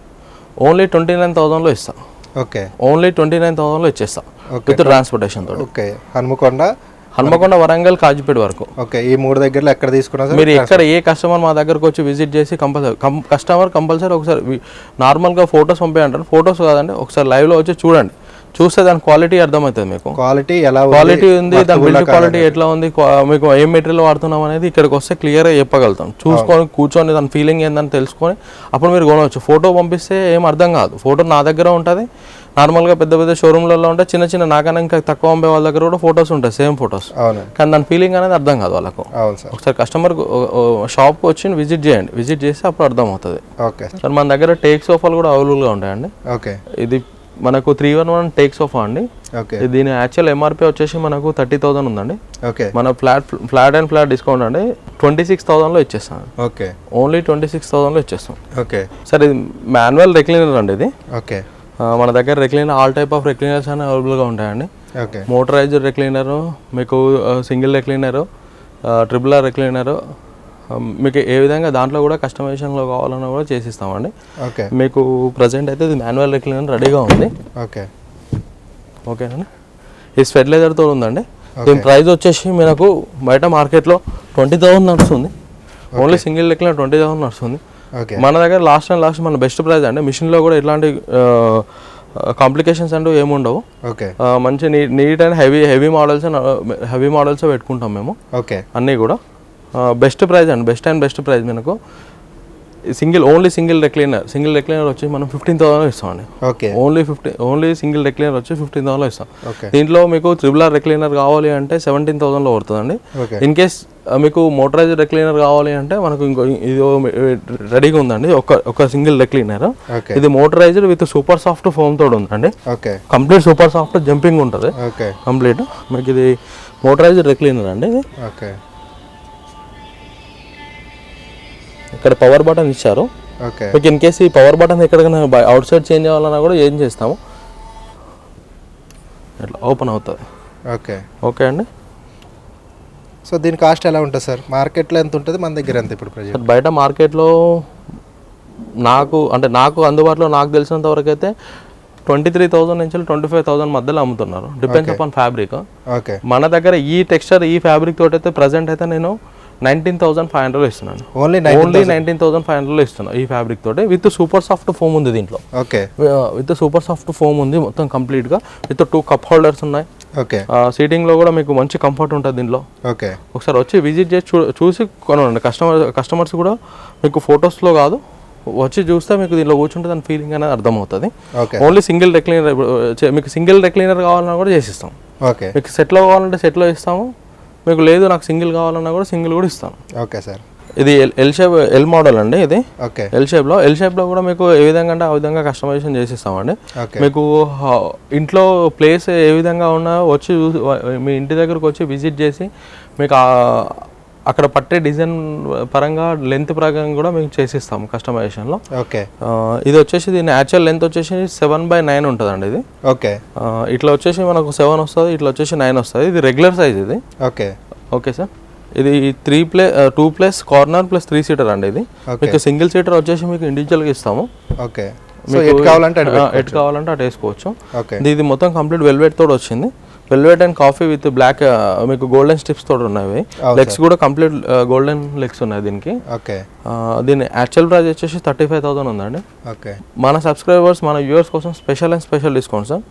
Only twenty nine థౌసండ్లో ఇస్తాం. ఓకే. ఓన్లీ ట్వంటీ నైన్ థౌసండ్లో ఇచ్చేస్తాం. విత్ ట్రాన్స్పోర్టేషన్ తోటి. ఓకే. హన్మకొండ? హన్మకొండ వరంగల్ కాజిపేట వరకు. ఓకే. ఈ మూడు దగ్గరలో ఎక్కడ తీసుకున్నా సార్ మీరు ఎక్కడ ఏ కస్టమర్ మా దగ్గరకు వచ్చి విజిట్ చేసి కంపల్సరీ కస్టమర్ కంపల్సరీ ఒకసారి నార్మల్గా ఫొటోస్ పంపేయంటారు. ఫొటోస్ కాదండి ఒకసారి లైవ్లో వచ్చి చూడండి. చూస్తే దాని క్వాలిటీ అర్థమవుతుంది మీకు. క్వాలిటీ ఎలా క్వాలిటీ ఉంది దాని బిల్డ్ క్వాలిటీ ఎట్లా ఉంది మీకు ఏం మెటీరియల్ వాడుతున్నాం అనేది ఇక్కడికి వస్తే క్లియర్గా చెప్పగలుగుతాం. చూసుకొని కూర్చొని దాని ఫీలింగ్ ఏందని తెలుసుకొని అప్పుడు మీరు కొనవచ్చు. ఫోటో పంపిస్తే ఏం అర్థం కాదు. ఫోటో నా దగ్గర ఉంటుంది. నార్మల్గా పెద్ద పెద్ద షోరూమ్లలో ఉంటే చిన్న చిన్న నాకన్నా ఇంకా తక్కువ పంపే వాళ్ళ దగ్గర కూడా ఫొటోస్ ఉంటాయి సేమ్ ఫొటోస్ కానీ దాని ఫీలింగ్ అనేది అర్థం కాదు వాళ్ళకు. ఒకసారి కస్టమర్ షాప్కి వచ్చి విజిట్ చేయండి. విజిట్ చేస్తే అప్పుడు అర్థం అవుతుంది ఓకే సార్. మన దగ్గర టేక్ సోఫాలు కూడా అవైలబుల్గా ఉంటాయండి. ఓకే. ఇది మనకు three one one take sofa అండి. ఓకే దీని యాక్చువల్ ఎంఆర్పి వచ్చేసి మనకు థర్టీ థౌసండ్ ఉందండి. ఓకే మన flat flat and flat discount అండి. ట్వంటీ సిక్స్ థౌసండ్లో ఇచ్చేస్తాను ఓకే ఓన్లీ ట్వంటీ సిక్స్ థౌసండ్లో ఇచ్చేస్తాం. ఓకే సార్ ఇది మాన్యువల్ రెక్లీనర్ అండి ఇది. ఓకే మన దగ్గర recliner all type of recliners అని అవైలబుల్గా ఉంటాయండి. ఓకే మోటరైజ్డ్ రెక్లీనరు మీకు single recliner triple or recliner మీకు ఏ విధంగా దాంట్లో కూడా కస్టమైజేషన్లో కావాలన్నా కూడా చేసిస్తామండి. ఓకే మీకు ప్రజెంట్ అయితే ఇది మాన్యువల్ రెక్లీనర్ రెడీగా ఉంది. ఓకే ఓకేనండి? ఈ స్వెట్ లెదర్తో ఉందండి. దీని ప్రైస్ వచ్చేసి మనకు బయట మార్కెట్లో ట్వంటీ థౌసండ్ నడుస్తుంది. ఓన్లీ సింగిల్ లెక్కలో ట్వంటీ థౌసండ్ నడుస్తుంది. మన దగ్గర లాస్ట్ అండ్ లాస్ట్ మన బెస్ట్ ప్రైస్ అండి. మిషన్లో కూడా ఇట్లాంటి కాంప్లికేషన్స్ అంటూ ఏముండవు ఓకే మంచి neat and heavy heavy models heavy models పెట్టుకుంటాం మేము. ఓకే అన్నీ కూడా. బెస్ట్ ప్రైస్ అండి. బెస్ట్ అండ్ బెస్ట్ ప్రైస్ మనకు single only single recliner single recliner వచ్చి మనం ఫిఫ్టీన్ థౌసండ్ ఇస్తామండి. Okay only fifty only single recliner వచ్చి ఫిఫ్టీన్ థౌసండ్లో ఇస్తాం. ఓకే దీంట్లో మీకు త్రిబుల్ ఆర్ రెక్లైనర్ కావాలి అంటే సెవెంటీన్ థౌసండ్లో పడుతుందండి. ఓకే ఇన్ కేస్ మీకు మోటరైజ్ రెక్లైనర్ కావాలి అంటే మనకు ఇంకో ఇది రెడీగా ఉందండి. ఒక ఒక సింగిల్ రెక్లైనర్ ఓకే ఇది motorized with super soft foam తోడు ఉందండి. Okay complete super soft jumping ఉంటుంది. ఓకే కంప్లీట్ మీకు ఇది మోటరైజ్డ్ రెక్లైనర్ అండి ఇది. ఇక్కడ పవర్ బటన్ ఇచ్చారు. ఓకే మీకు ఇన్ కేస్ ఈ పవర్ బటన్ ఎక్కడికైనా అవుట్ సైడ్ చేంజ్ అవ్వాలన్నా కూడా ఏం చేస్తాము? ఇట్లా ఓపెన్ అవుతుంది. ఓకే ఓకే అండి? సో దీని కాస్ట్ ఎలా ఉంటుంది సార్? మార్కెట్లో ఎంత ఉంటుంది? మన దగ్గర ఎంత ఇప్పుడు ప్రజెంట్? సార్ బయట మార్కెట్లో నాకు అంటే నాకు అందుబాటులో నాకు తెలిసినంత వరకు అయితే ట్వంటీ త్రీ థౌసండ్ నుంచి ట్వంటీ ఫైవ్ థౌసండ్ మధ్యలో అమ్ముతున్నారు. డిపెండ్స్ అపాన్ ఫ్యాబ్రిక్ ఓకే మన దగ్గర ఈ టెక్స్చర్ ఈ ఫ్యాబ్రిక్ తోటి అయితే ప్రజెంట్ అయితే నేను నైన్టీన్ థౌసండ్ ఫైవ్ హండ్రెడ్లో ఇస్తున్నాను. Only only nineteen thousand five హండ్రెడ్లో ఇస్తున్నాను ఈ ఫ్యాబ్రిక్ తోటి. విత్ సూపర్ సాఫ్ట్ ఫోమ్ ఉంది దీంట్లో. Okay with super soft foam ఉంది మొత్తం కంప్లీట్గా విత్ టూ కప్ హోల్డర్స్ ఉన్నాయి. ఓకే సీటింగ్లో కూడా మీకు మంచి కంఫర్ట్ ఉంటుంది దీంట్లో. ఓకే ఒకసారి వచ్చి విజిట్ చేసి చూసి కొనండి. కస్టమర్ కస్టమర్స్ కూడా మీకు ఫొటోస్లో కాదు. వచ్చి చూస్తే మీకు దీనిలో కూర్చుంటే దాని ఫీలింగ్ అనేది అర్థమవుతుంది. ఓన్లీ సింగిల్ రెక్లైనర్ మీకు సింగిల్ రెక్లైనర్ కావాలన్నా కూడా చేసిస్తాం. ఓకే మీకు సెట్లో కావాలంటే సెట్లో ఇస్తాము. మీకు లేదు నాకు సింగిల్ కావాలన్నా కూడా సింగిల్ కూడా ఇస్తాను. Okay sir. ఇది ఎల్ షేప్ ఎల్ మోడల్ అండి ఇది. ఓకే. ఎల్ షేప్లో ఎల్ షేప్లో కూడా మీకు ఏ విధంగా అంటే ఆ విధంగా కస్టమైజేషన్ చేసిస్తామండి. మీకు ఇంట్లో ప్లేస్ ఏ విధంగా ఉన్నా వచ్చి మీ ఇంటి దగ్గరకు వచ్చి విజిట్ చేసి మీకు ఆ- అక్కడ పట్టే డిజైన్ పరంగా లెంత్ పరంగా కూడా మీకు చేసిస్తాం కస్టమైజేషన్లో ఓకే. ఇది వచ్చేసి దీని యాక్చువల్ లెంత్ వచ్చేసి సెవెన్ బై నైన్ ఉంటుందండి ఇది. ఓకే. ఇట్లా వచ్చేసి మనకు సెవెన్ వస్తుంది ఇట్లా వచ్చేసి నైన్ వస్తుంది. ఇది రెగ్యులర్ సైజ్ ఇది. ఓకే. Okay sir. ఇది three plus two plus corner plus three seater అండి ఇది. మీకు సింగిల్ సీటర్ వచ్చేసి మీకు ఇండివిజువల్గా ఇస్తాము. ఓకే. సో ఎటు కావాలంటే అటు ఆ, ఎటు కావాలంటే అటు వేసుకోవచ్చు. ఇది మొత్తం కంప్లీట్ వెల్వెట్ తోడు వచ్చింది. Velvet and coffee with black మీకు గోల్డెన్ స్టిప్స్ తోడు ఉన్నాయి లెగ్స్ కూడా కంప్లీట్ గోల్డెన్ లెగ్స్ ఉన్నాయి దీనికి. ఓకే. దీని యాక్చువల్ ప్రైస్ వచ్చేసి థర్టీ ఫైవ్ థౌసండ్ ఉందండి. ఓకే. మన సబ్స్క్రైబర్స్ మన వ్యూవర్స్ కోసం special and special discount sir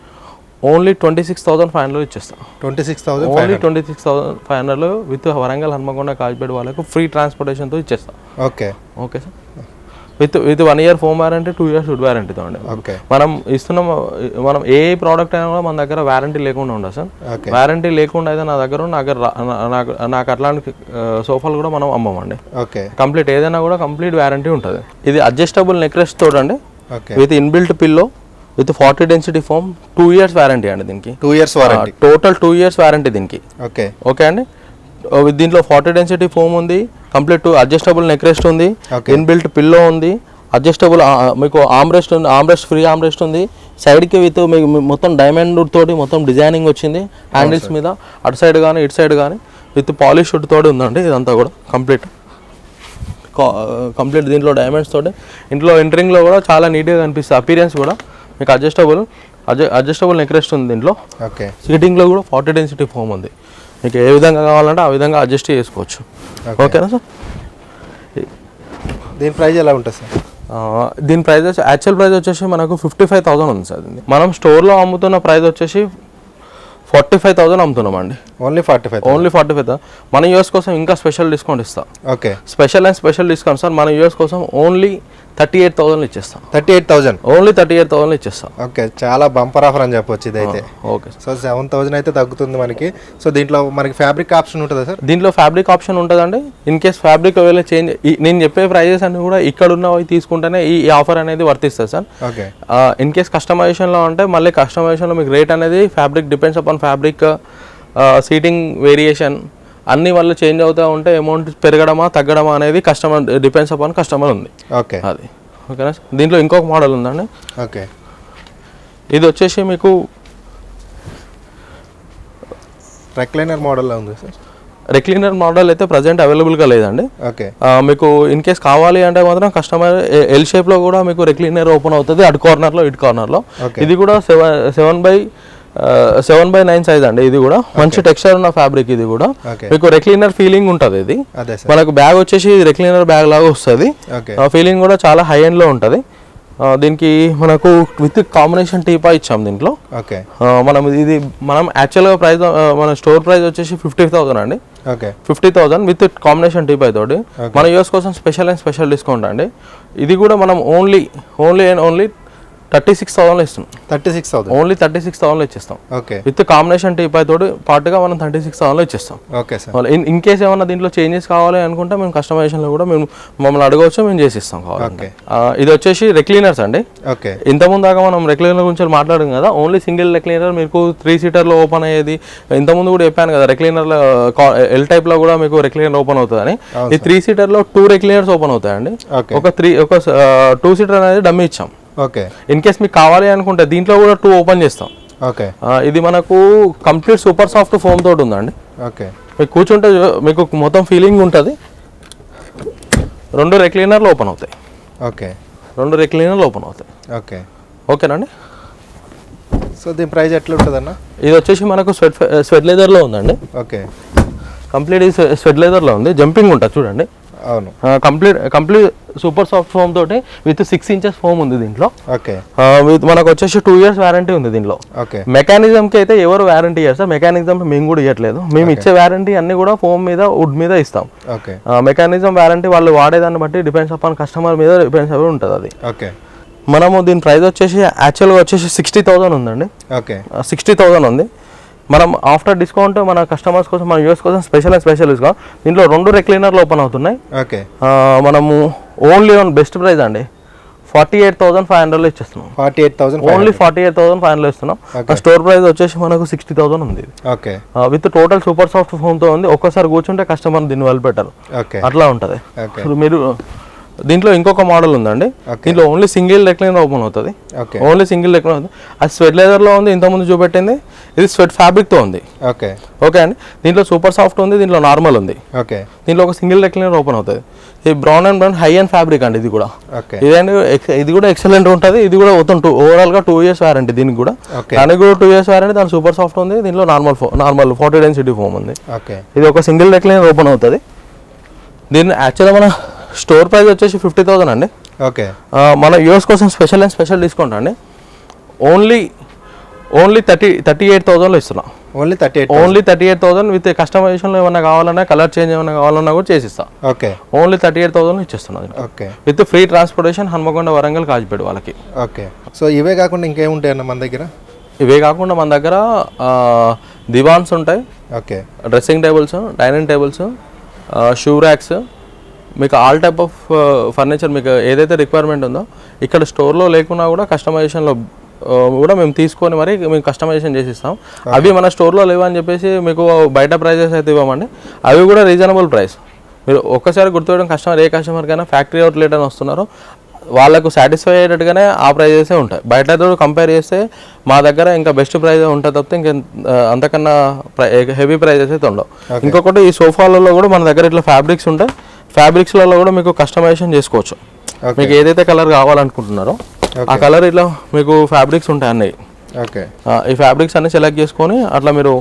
only twenty six thousand five hundred ఇచ్చేస్తాం. Twenty six thousand only twenty six thousand five హండ్రెడ్లో విత్ వరంగల్ హన్మకొండ కాజ్పేట వాళ్ళకు ఫ్రీ ట్రాన్స్పోర్టేషన్తో ఇచ్చేస్తాం. Okay. Okay sir with with one year foam warranty two years wood వారంటీతో అండి. Okay మనం ఇస్తున్నాం మనం ఏ product అయినా కూడా మన దగ్గర వారంటీ లేకుండా ఉండదు సార్. వారంటీ లేకుండా అయితే నా దగ్గర ఉన్న దగ్గర రా- నా- నాకు నాకు అట్లాంటి సోఫాలు కూడా మనం అమ్మమండి. ఓకే కంప్లీట్ ఏదైనా కూడా కంప్లీట్ వారంటీ ఉంటుంది. ఇది adjustable neck rest తోడండి okay with inbuilt pillow with forty density foam two years warranty అండి దీనికి. Two years warranty total two years warranty దీనికి. ఓకే ఓకే అండి? With దీంట్లో ఫార్టీ డెన్సిటీ ఫోమ్ ఉంది. కంప్లీట్ అడ్జస్టబుల్ నెక్ రెస్ట్ ఉంది. Inbuilt pillow ఉంది adjustable మీకు armrest ఉంది ఆమ్రెస్ట్ ఫ్రీ ఆమ్రెస్ట్ ఉంది. సైడ్కి విత్ మీకు మొత్తం డైమండ్ తోటి మొత్తం డిజైనింగ్ వచ్చింది హ్యాండిల్స్ మీద. అటు సైడ్ కానీ ఇటు సైడ్ కానీ విత్ పాలిష్ వుడ్ తోటి ఉందండి ఇదంతా కూడా కంప్లీట్ కంప్లీట్ దీంట్లో డైమండ్స్ తోటి. ఇంట్లో ఎంట్రింగ్లో కూడా చాలా నీట్గా కనిపిస్తుంది అపీరియన్స్ కూడా. మీకు అడ్జస్టబుల్ అడ్జ అడ్జస్టబుల్ నెక్ రెస్ట్ ఉంది దీంట్లో. ఓకే. సీటింగ్లో కూడా ఫార్టీ డెన్సిటీ ఫోమ్ ఉంది. మీకు ఏ విధంగా కావాలంటే ఆ విధంగా అడ్జస్ట్ చేసుకోవచ్చు. ఓకేనా సార్? దీని ప్రైస్ ఎలా ఉంటుంది సార్? దీని ప్రైస్ వచ్చి యాక్చువల్ ప్రైస్ వచ్చేసి మనకు ఫిఫ్టీ ఫైవ్ థౌసండ్ ఉంది సార్ మనం స్టోర్లో అమ్ముతున్న ప్రైస్ వచ్చేసి ఫార్టీ ఫైవ్ థౌసండ్ అమ్ముతున్నాం అండి only forty five only forty five మన యూఎస్ కోసం ఇంకా స్పెషల్ డిస్కౌంట్ ఇస్తాం. Okay. Special and special discount sir మన యూఎస్ కోసం ఓన్లీ థర్టీ ఎయిట్ థౌసండ్ ఇచ్చేస్తాం thirty eight thousand only thirty eight thousand ఇచ్చేస్తాం ఓకే చాలా బంపర్ ఆఫర్ అని చెప్పొచ్చు ఇదైతే. ఓకే. సో సెవెన్ థౌజండ్ అయితే తగ్గుతుంది మనకి. సో దీంట్లో మనకి ఫ్యాబ్రిక్ ఆప్షన్ ఉంటుందా సార్? దీంట్లో ఫ్యాబ్రిక్ ఆప్షన్ ఉంటుందండి. ఇన్ కేస్ ఫ్యాబ్రిక్ ఒకవేళ చేంజ్ నేను చెప్పే ప్రైజెస్ అన్ని కూడా ఇక్కడ ఉన్నవి తీసుకుంటేనే ఈ ఆఫర్ అనేది వర్తిస్తుంది సార్. ఓకే. ఇన్ కేస్ కస్టమైజేషన్లో ఉంటే మళ్ళీ కస్టమైజేషన్లో మీకు రేట్ అనేది fabric depends upon fabric seating variation అన్ని వల్ల చేంజ్ అవుతూ ఉంటే అమౌంట్ పెరగడమా తగ్గడమా అనేది కస్టమర్ డిపెండ్స్ అపాన్ కస్టమర్ ఉంది. ఓకే. అది. ఓకేనా? దీంట్లో ఇంకొక మోడల్ ఉందండి. ఓకే. ఇది వచ్చేసి మీకు రెక్లైనర్ మోడల్లో ఉంది సార్. రెక్లీనర్ మోడల్ అయితే ప్రజెంట్ అవైలబుల్గా లేదండి. ఓకే. మీకు ఇన్ కేస్ కావాలి అంటే మాత్రం కస్టమర్ ఎల్ షేప్లో కూడా మీకు రెక్లీనర్ ఓపెన్ అవుతుంది అటు కార్నర్లో ఇటు కార్నర్లో. ఇది కూడా seven seven by seven by nine size అండి ఇది కూడా. మంచి టెక్స్చర్ ఉన్న ఫ్యాబ్రిక్ ఇది కూడా. మీకు రెక్లీనర్ ఫీలింగ్ ఉంటుంది ఇది. మనకు బ్యాగ్ వచ్చేసి రెక్లీనర్ బ్యాగ్ లాగా వస్తుంది. ఫీలింగ్ కూడా చాలా హై ఎండ్లో ఉంటుంది. ఆ, దీనికి మనకు విత్ కాంబినేషన్ టీపా ఇచ్చాం దీంట్లో. ఓకే మనం ఇది మనం యాక్చువల్గా ప్రైస్ మన స్టోర్ ప్రైస్ వచ్చేసి ఫిఫ్టీ థౌసండ్ అండి. Okay fifty thousand with combination teapoy తోటి. మన యూఎస్ కోసం స్పెషల్ అండ్ స్పెషల్ డిస్కౌంట్ అండి. ఇది కూడా మనం only only and only thirty six థౌసండ్లో ఇస్తున్నాం. Thirty six thousand. Only thirty six థౌసండ్లో ఇచ్చేస్తాం. ఓకే. విత్ కాంబినేషన్ టీపై తోటి పాటుగా మనం థర్టీ సిక్స్ థౌసండ్లో ఇచ్చేస్తాం. Okay sir. In in case ఏమన్నా దీంట్లో చేంజెస్ కావాలి అనుకుంటే మేము కస్టమైజేషన్లో కూడా మేము మమ్మల్ని అడగవచ్చు మేము చేసిస్తాం కావాలంటే. ఆ, ఇది వచ్చేసి రెక్లీనర్స్ అండి. ఓకే. ఇంతకుముందు దాకా మనం రెక్లైనర్ గురించి మాట్లాడాం కదా ఓన్లీ సింగిల్ రెక్లైనర్ మీకు త్రీ సీటర్లో ఓపెన్ అయ్యేది ఇంతకుముందు కూడా చెప్పాను కదా రెక్లైనర్లో ఎల్ టైప్లో కూడా మీకు రెక్లైనర్ ఓపెన్ అవుతుందని. ఈ త్రీ సీటర్లో టూ రెక్లైనర్స్ ఓపెన్ అవుతాయండి. ఒక త్రీ ఒక టూ సీటర్ అనేది డమ్మీ ఇచ్చాం. ఓకే. ఇన్ కేస్ మీకు కావాలి అనుకుంటే దీంట్లో కూడా టూ ఓపెన్ చేస్తాం. ఓకే. ఇది మనకు కంప్లీట్ సూపర్ సాఫ్ట్ ఫోమ్ తోటి ఉందండి. ఓకే. మీకు కూర్చుంటే మీకు మొత్తం ఫీలింగ్ ఉంటుంది. రెండు రెక్లైనర్లు ఓపెన్ అవుతాయి. ఓకే. రెండు రెక్లైనర్లు ఓపెన్ అవుతాయి. ఓకే. ఓకేనండి? సో దీని ప్రైస్ ఎట్లా ఉంటుందన్న? ఇది వచ్చేసి మనకు స్వెట్ స్వెట్ లెదర్లో ఉందండి. ఓకే. కంప్లీట్ ఇది స్వెట్ లెదర్లో ఉంది. జంపింగ్ ఉంటుంది చూడండి. అవును. Complete complete super soft foam తోటి విత్ సిక్స్ ఇంచెస్ ఫోమ్ ఉంది దీంట్లో. ఓకే. విత్ మనకు వచ్చేసి టూ ఇయర్స్ వారంటీ ఉంది దీంట్లో. ఓకే. మెకానిజంకి అయితే ఎవరు వారంటీ సార్? మెకానిజం మేము కూడా ఇవ్వట్లేదు మేము ఇచ్చే వారంటీ అన్ని కూడా ఫోమ్ మీద వుడ్ మీద ఇస్తాం. ఓకే. మెకానిజం వారంటీ వాళ్ళు వాడేదాన్ని బట్టి డిపెండ్స్ అపాన్ కస్టమర్ మీద డిపెండ్స్ అవి ఉంటుంది అది. ఓకే. మనము దీని ప్రైస్ వచ్చేసి యాక్చువల్గా వచ్చేసి సిక్స్టీ థౌసండ్ ఉందండి. ఓకే. సిక్స్టీ థౌసండ్ ఉంది. మనం ఆఫ్టర్ డిస్కౌంట్ మన కస్టమర్స్ కోసం మన యూఎస్ కోసం స్పెషల్ అండ్ స్పెషల్ డిస్కౌంట్ దీంట్లో రెండు రెక్లైనర్లు ఓపెన్ అవుతున్నాయి. ఓకే. మనము ఓన్లీ ఆన్ బెస్ట్ ప్రైస్ అండి. ఫార్టీ ఎయిట్ థౌసండ్ ఫైవ్ హండ్రెడ్లో ఇచ్చేస్తున్నాం. Forty eight thousand only forty eight thousand five hundred ఇస్తున్నాం. స్టోర్ ప్రైస్ వచ్చేసి మనకు సిక్స్టీ థౌసండ్ ఉంది. Okay. With total super soft ఫోన్తో ఉంది. ఒక్కసారి కూర్చుంటే కస్టమర్ దీన్ని వాళ్ళు పెట్టారు ఓకే. అట్లా ఉంటుంది. మీరు దీంట్లో ఇంకొక మోడల్ ఉందండి. దీంట్లో ఓన్లీ సింగిల్ రెక్లైనర్ ఓపెన్ అవుతుంది. ఓకే ఓన్లీ సింగిల్ రెక్లైనర్ అవుతుంది. అది స్వెట్ లెదర్లో ఉంది ఇంతకుముందు చూపెట్టింది. ఇది స్వెట్ ఫ్యాబ్రిక్తో ఉంది. ఓకే ఓకే అండి. దీంట్లో సూపర్ సాఫ్ట్ ఉంది దీంట్లో నార్మల్ ఉంది. ఓకే దీంట్లో ఒక సింగిల్ రెక్లైనర్ ఓపెన్ అవుతుంది. ఇది brown and brown high and fabric అండి ఇది కూడా. ఓకే ఇదండి ఇది కూడా ఎక్సలెంట్ ఉంటుంది. ఇది కూడా మొత్తం టూ ఓవరాల్గా టూ ఇయర్స్ వారంటీ దీనికి కూడా. ఓకే దానికి కూడా టూ ఇయర్స్ వారంటీ దాని సూపర్ సాఫ్ట్ ఉంది. దీంట్లో normal normal forty density foam ఉంది. ఓకే ఇది ఒక సింగిల్ రెక్లైనర్ ఓపెన్ అవుతుంది. దీన్ని యాక్చువల్గా మన స్టోర్ ప్రైస్ వచ్చేసి ఫిఫ్టీ థౌసండ్ అండి. ఓకే. మన యూఎస్ కోసం స్పెషల్ అండ్ స్పెషల్ డిస్కౌంట్ అండి. Only only thirty thirty eight థౌసండ్లో ఇస్తున్నాం. Only thirty eight only thirty eight thousand with కస్టమైజేషన్లో ఏమైనా కావాలన్నా కలర్ చేంజ్ ఏమైనా కావాలన్నా కూడా చేసిస్తా. Okay. Only thirty eight thousand ఇచ్చేస్తున్నాను okay. With free transportation Hanamkonda Warangal Kazipet వాళ్ళకి. Okay. So ఇవే కాకుండా ఇంకేముంటాయి అన్న మన దగ్గర? ఇవే కాకుండా మన దగ్గర దివాన్స్ ఉంటాయి. Okay. Dressing tables dining tables shoe racks మీకు ఆల్ టైప్ ఆఫ్ ఫర్నిచర్ మీకు ఏదైతే రిక్వైర్మెంట్ ఉందో ఇక్కడ స్టోర్లో లేకున్నా కూడా కస్టమైజేషన్లో కూడా మేము తీసుకొని మరి మేము కస్టమైజేషన్ చేసి ఇస్తాం అవి మన స్టోర్లో లేవని చెప్పేసి మీకు బయట ప్రైజెస్ అయితే ఇవ్వమండి. అవి కూడా రీజనబుల్ ప్రైస్ మీరు ఒక్కసారి గుర్తుపెట్టడం కస్టమర్ ఏ కస్టమర్కైనా ఫ్యాక్టరీ అవుట్లెట్ అని వస్తున్నారో. వాళ్ళకు సాటిస్ఫై అయ్యేటట్టుగానే ఆ ప్రైజెసే ఉంటాయి. బయట కంపేర్ చేస్తే మా దగ్గర ఇంకా బెస్ట్ ప్రైజ్ ఉంటుంది తప్పితే ఇంకా అంతకన్నా హెవీ ప్రైజెస్ అయితే ఉండవు. ఇంకొకటి ఈ సోఫాలలో కూడా మన దగ్గర ఇట్లా ఫ్యాబ్రిక్స్ ఉంటాయి. ఫ్యాబ్రిక్స్లలో కూడా మీకు కస్టమైజేషన్ చేసుకోవచ్చు. మీకు ఏదైతే కలర్ కావాలనుకుంటున్నారో ఆ కలర్ ఇట్లా మీకు ఫ్యాబ్రిక్స్ ఉంటాయి అన్నవి ఓకే ఈ ఫ్యాబ్రిక్స్ అన్ని సెలెక్ట్ చేసుకొని అట్లా మీరు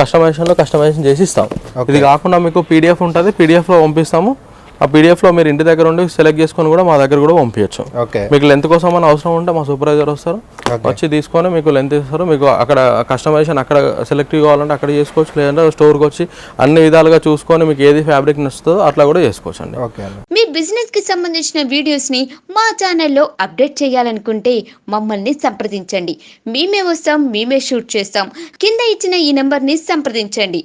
కస్టమైజేషన్లో కస్టమైజేషన్ చేసి ఇస్తాం. ఇది కాకుండా మీకు పీడిఎఫ్ ఉంటుంది పీడిఎఫ్లో పంపిస్తాము. ఆ పీడిఎఫ్లో మీరు ఇంటి దగ్గర ఉండి సెలెక్ట్ చేసుకొని కూడా మా దగ్గర కూడా పంపించచ్చు. ఓకే. మీకు లెంత్ కోసం అని అవసరం ఉంటే మా సూపర్వైజర్ వస్తారు. వచ్చి తీసుకొని మీకు లెంత్ ఇస్తారు. మీకు అక్కడ కస్టమైజేషన్ అక్కడ సెలెక్ట్ కావాలంటే అక్కడ చేసుకోవచ్చు. లేదంటే స్టోర్కి వచ్చి అన్ని విధాలుగా చూసుకొని మీకు ఏది ఫ్యాబ్రిక్ నచ్చుతుందో అట్లా కూడా చేసుకోవచ్చు అండి. మీ బిజినెస్కి సంబంధించిన వీడియోస్ని మా ఛానల్లో అప్డేట్ చేయాలనుకుంటే మమ్మల్ని సంప్రదించండి. మేమే వస్తాం మేమే షూట్ చేస్తాం. కింద ఇచ్చిన ఈ నెంబర్ని సంప్రదించండి.